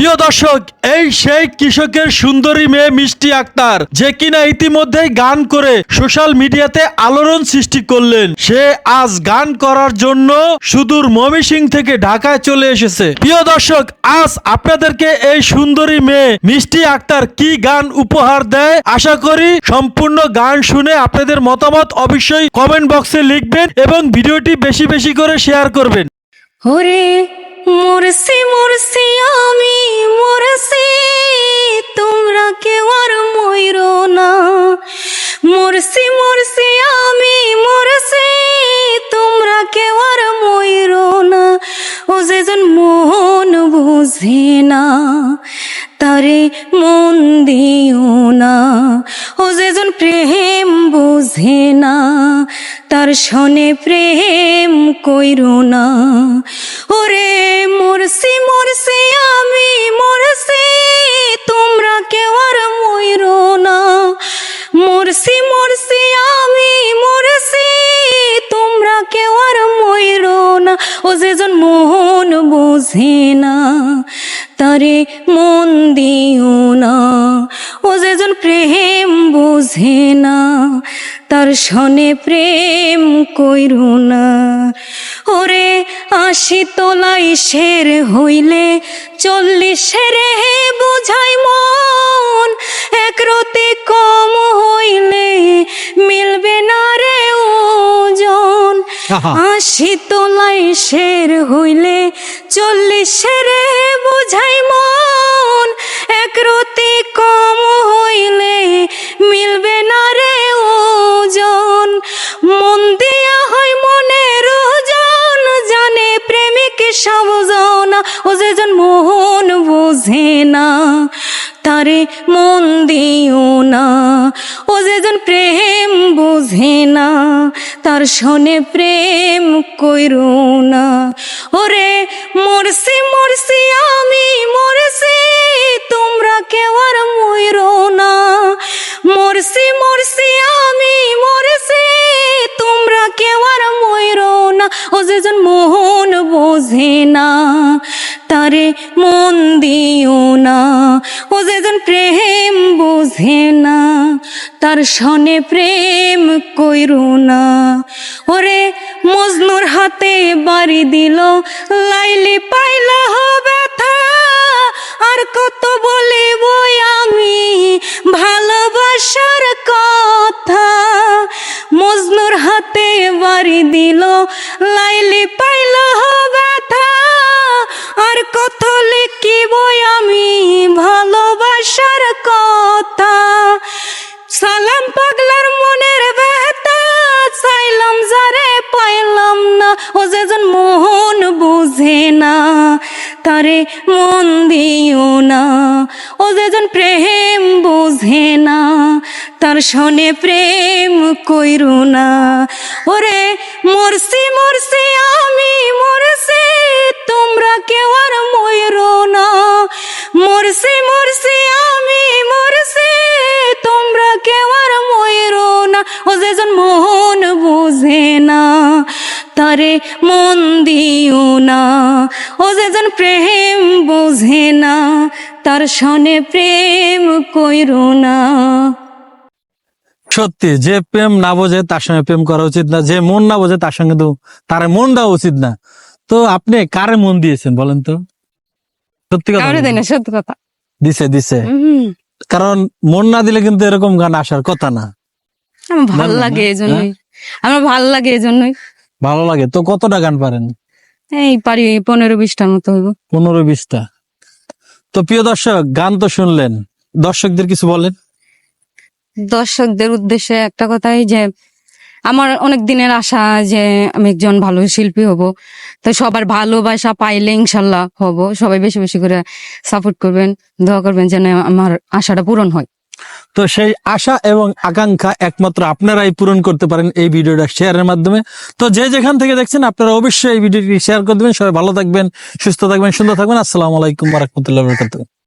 প্রিয় দর্শক, এই সেই কৃষকের সুন্দরী মেয়ে মিষ্টি আক্তার, যে কিনা ইতিমধ্যেই গান করে সোশ্যাল মিডিয়াতে আলোড়ন সৃষ্টি করলেন। সে আজ গান করার জন্য সুদূর ময়মনসিং থেকে ঢাকায় চলে এসেছে। প্রিয় দর্শক, আজ আপনাদেরকে এই সুন্দরী মেয়ে মিষ্টি আক্তার কি গান উপহার দেয়? আশা করি সম্পূর্ণ গান শুনে আপনাদের মতামত অবশ্যই কমেন্ট বক্সে লিখবেন এবং ভিডিওটি বেশি বেশি করে শেয়ার করবেন। ওরে মরছি মরছি আমি মরছি তোমরা কেউ আর ময়ূর না। মরছি মরছি আমি মরছি তোমরা কেউ আর ময়ূর না। ও যেজন মন বুঝে না, তারে মন দিও না। ও যেজন প্রেম বুঝে না, তার সনে প্রেম কইরো না। ওরে মরছি মরছি আমি, মরছি। তোমরা কেউ আর ময়ূর না। মরছি মরছি আমি, মরছি। তোমরা কেউ আর ময়ূর না। ও যেজন মোহন বোঝে না, তারে মন দিও না। ও যেজন প্রেম বোঝে না তার সনে প্রেম কইরো না ওরে আশি তোলাই শের হইলে চল্লিশের বুঝাই মন এক রতি কম হইলে মিলবে না রে ওজন। আশি তোলাই শের হইলে চল্লিশের বুঝাই মন এক রতি প্রেমিক সাবজন, ও যেজন মোহন বোঝে না তারে মন দিও না ও যেজন প্রেম বোঝে না তার শোনে প্রেম কইরো না ওরে মরছি মরছি আমি মরছি তোমরা কেউ আর ময়ূরো না মরছি মরছি আমি মরছি তোমরা কেউ আর ময়ূরো না ও যেজন বোঝে না, তারে মন দিও না। ও যেজন প্রেম বোঝে না, তার সনে প্রেম কইরো না। ওরে মজনুর হাতে বাড়ি দিল, লাইলি পাইলা ব্যথা। আর কত বলিব আমি ভালোবাসার কথা। মজনুর হাতে বাড়ি দিল, লাইলি ব্যথা কত লিখিব আমি ভালোবাসার কথা। সালাম পাগলার মনের যারে পাইলাম না। ও মোহন বুঝে না, তারে মন দিও না। ও যেজন প্রেম বুঝে না, তার সনে প্রেম কইরো না। ওরে মরছি মরছি আমি তারে মন দিও না। ও যেজন প্রেম বোঝে না তার সনে প্রেম কইরো না। সত্যি যে প্রেম না বোঝে তার সঙ্গে প্রেম করা উচিত না। যে মন না বোঝে তার সঙ্গে তো তার মন দেওয়া উচিত না। তো আপনি কারে মন দিয়েছেন বলেন তো? সত্যি কথা সত্যি কথা। দিছে দিছে। কারণ মন না দিলে কিন্তু এরকম গান আসার কথা না। আমার ভালো লাগে না, এই জন্যই আমার ভালো লাগে এই জন্যই ভালো লাগে। তো কতটা গান পারেন? এই পারি পনেরো বিশটার মতো হইব। পনেরো বিশটা। তো প্রিয় দর্শক গান তো শুনলেন। দর্শকদের কিছু বলেন। দর্শকদের উদ্দেশ্যে একটা কথাই যে আমার অনেক দিনের আশা যে আমি একজন ভালো শিল্পী হব। তো সবার ভালোবাসা পাইলে ইনশাল্লাহ হব। সবাই বেশি বেশি করে সাপোর্ট করবেন দোয়া করবেন যেন আমার আশাটা পূরণ হয়। তো সেই আশা এবং আকাঙ্ক্ষা একমাত্র আপনারাই পূরণ করতে পারেন এই ভিডিওটা শেয়ারের মাধ্যমে। তো যে যেখান থেকে দেখছেন, আপনারা অবশ্যই এই ভিডিওটি শেয়ার করে দেবেন। সবাই ভালো থাকবেন, সুস্থ থাকবেন, সুন্দর থাকবেন। আসসালামু আলাইকুম রহমতুল্লাহ বরকাতুহ।